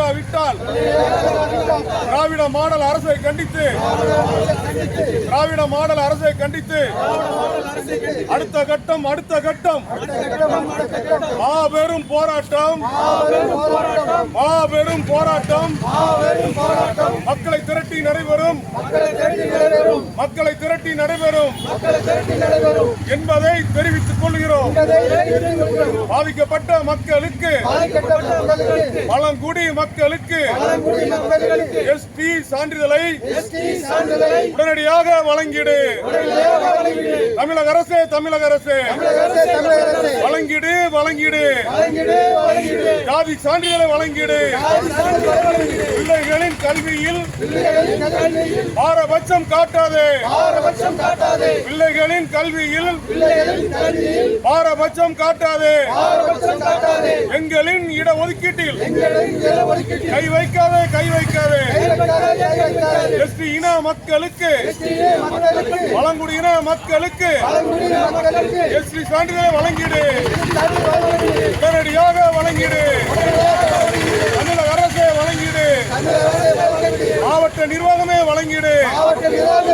வழங்கிவிட்டால் திராவிட model அரசை கண்டித்து திராவிட model அரசை கண்டித்து அடுத்த கட்டம் அடுத்த கட்டம் மாபெரும் போராட்டம் மாபெரும் போராட்டம் மக்களை திரட்டி நடைபெறும் மக்களை திரட்டி நடைபெறும். என்பதை தெரிவித்துக் கொள்கிறோம். பாதிக்கப்பட்ட மக்களுக்கு பழங்குடி மக்களுக்கு எஸ்பி சான்றிதழை உடனடியாக வழங்கிடு. தமிழக அரசு தமிழக அரசு. வழங்கிடு வழங்கிடு. ஜாதி சான்றிதழை வழங்கிடு. பிள்ளைகளின் கல்வியில் பாரபட்சம் காட்டாதே. பிள்ளைகளின் கல்வியில் பாரபட்சம் காட்டாதே. எங்களின் இடஒதுக்கீட்டில் கை வைக்காதே கை வைக்காதே. எஸ்டி இன மக்களுக்கு பழங்குடியின மக்களுக்கு எஸ்டி சான்றிதழை வழங்கிடு. உடனடியாக வழங்கிடு. தமிழக அரசே வழங்கிடு. மாவட்ட நிர்வாகமே வழங்கிடு வழங்கிடு.